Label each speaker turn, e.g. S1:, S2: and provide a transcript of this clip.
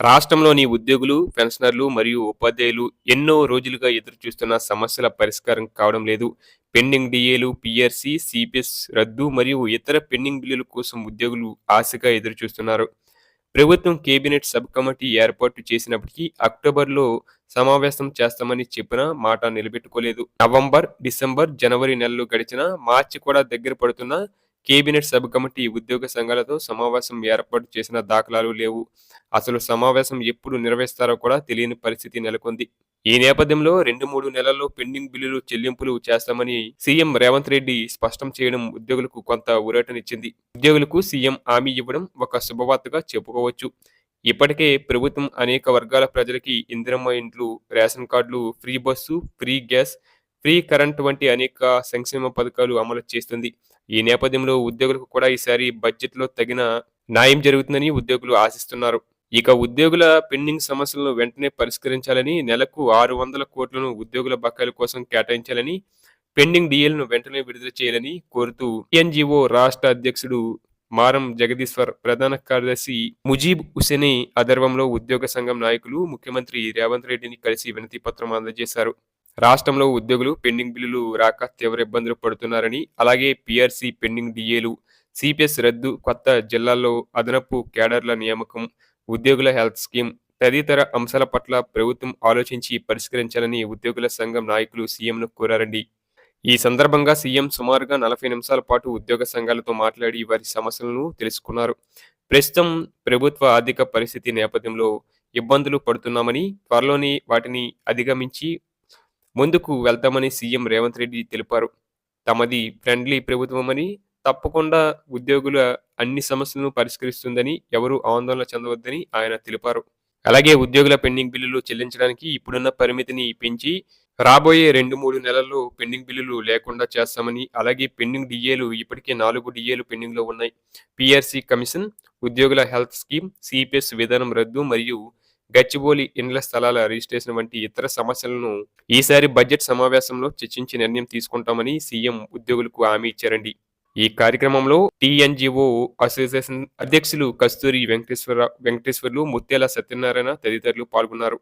S1: రాష్ట్రంలోని ఉద్యోగులు పెన్షనర్లు మరియు ఉపాధ్యాయులు ఎన్నో రోజులుగా ఎదురుచూస్తున్న సమస్యల పరిష్కారం కావడం లేదు. పెండింగ్ డిఏలు పిఆర్సి సిపిఎస్ రద్దు మరియు ఇతర పెండింగ్ బిల్లుల కోసం ఉద్యోగులు ఆశగా ఎదురుచూస్తున్నారు. ప్రభుత్వం కేబినెట్ సబ్ కమిటీ ఏర్పాటు చేసినప్పటికీ అక్టోబర్లో సమావేశం చేస్తామని చెప్పిన మాట నిలబెట్టుకోలేదు. నవంబర్ డిసెంబర్ జనవరి నెలలు గడిచిన మార్చి కూడా దగ్గర పడుతున్న కేబినెట్ సబ్ కమిటీ ఉద్యోగ సంఘాలతో సమావేశం ఏర్పాటు చేసిన దాఖలాలు లేవు. అసలు సమావేశం ఎప్పుడు నిర్వహిస్తారో కూడా తెలియని పరిస్థితి నెలకొంది. ఈ నేపథ్యంలో రెండు మూడు నెలల్లో పెండింగ్ బిల్లులు చెల్లింపులు చేస్తామని సీఎం రేవంత్ రెడ్డి స్పష్టం చేయడం ఉద్యోగులకు కొంత ఊరటనిచ్చింది. ఉద్యోగులకు సీఎం హామీ ఇవ్వడం ఒక శుభవార్తగా చెప్పుకోవచ్చు. ఇప్పటికే ప్రభుత్వం అనేక వర్గాల ప్రజలకి ఇందిరమ్మ ఇండ్లు రేషన్ కార్డులు free bus free gas free current వంటి అనేక సంక్షేమ పథకాలు అమలు చేస్తుంది. ఈ నేపథ్యంలో ఉద్యోగులకు కూడా ఈసారి బడ్జెట్లో తగిన న్యాయం జరుగుతుందని ఉద్యోగులు ఆశిస్తున్నారు. ఇక ఉద్యోగుల పెండింగ్ సమస్యలను వెంటనే పరిష్కరించాలని నెలకు ఆరు వందల కోట్లను ఉద్యోగుల బకాయిల కోసం కేటాయించాలని పెండింగ్ డిఎల్ను వెంటనే విడుదల చేయాలని కోరుతూ ఎన్జిఓ రాష్ట్ర అధ్యక్షుడు మారం జగదీశ్వర్ ప్రధాన కార్యదర్శి ముజీబ్ హుసేని ఆధ్వర్యంలో ఉద్యోగ సంఘం నాయకులు ముఖ్యమంత్రి రేవంత్ రెడ్డిని కలిసి వినతి పత్రం అందజేశారు. రాష్ట్రంలో ఉద్యోగులు పెండింగ్ బిల్లులు రాక తీవ్ర ఇబ్బందులు పడుతున్నారని అలాగే పిఆర్సీ పెండింగ్ డిఏలు సిపిఎస్ రద్దు కొత్త జిల్లాల్లో అదనపు కేడర్ల నియామకం ఉద్యోగుల హెల్త్ స్కీమ్ తదితర అంశాల పట్ల ప్రభుత్వం ఆలోచించి పరిష్కరించాలని ఉద్యోగుల సంఘం నాయకులు సీఎంను కోరారండి. ఈ సందర్భంగా సీఎం సుమారుగా నలభై నిమిషాల పాటు ఉద్యోగ సంఘాలతో మాట్లాడి వారి సమస్యలను తెలుసుకున్నారు. ప్రస్తుతం ప్రభుత్వ ఆర్థిక పరిస్థితి నేపథ్యంలో ఇబ్బందులు పడుతున్నామని త్వరలోనే వాటిని అధిగమించి ముందుకు వెళ్తామని సీఎం రేవంత్ రెడ్డి తెలిపారు. తమది ఫ్రెండ్లీ ప్రభుత్వమని తప్పకుండా ఉద్యోగుల అన్ని సమస్యలను పరిష్కరిస్తుందని ఎవరూ ఆందోళన చెందవద్దని ఆయన తెలిపారు. అలాగే ఉద్యోగుల పెండింగ్ బిల్లులు చెల్లించడానికి ఇప్పుడున్న పరిమితిని పెంచి రాబోయే రెండు మూడు నెలల్లో పెండింగ్ బిల్లులు లేకుండా చేస్తామని అలాగే పెండింగ్ డిఏలు ఇప్పటికే నాలుగు డిఏలు పెండింగ్లో ఉన్నాయి. పిఆర్సీ కమిషన్ ఉద్యోగుల హెల్త్ స్కీమ్ సిపిఎస్ విధానం రద్దు మరియు గచ్చిబౌలి ఇండ్ల స్థలాల రిజిస్ట్రేషన్ వంటి ఇతర సమస్యలను ఈసారి బడ్జెట్ సమావేశంలో చర్చించి నిర్ణయం తీసుకుంటామని సీఎం ఉద్యోగులకు హామీ ఇచ్చారండి. ఈ కార్యక్రమంలో టీఎన్జిఓ అసోసియేషన్ అధ్యక్షులు కస్తూరి వెంకటేశ్వర వెంకటేశ్వర్లు ముత్యాల సత్యనారాయణ తదితరులు పాల్గొన్నారు.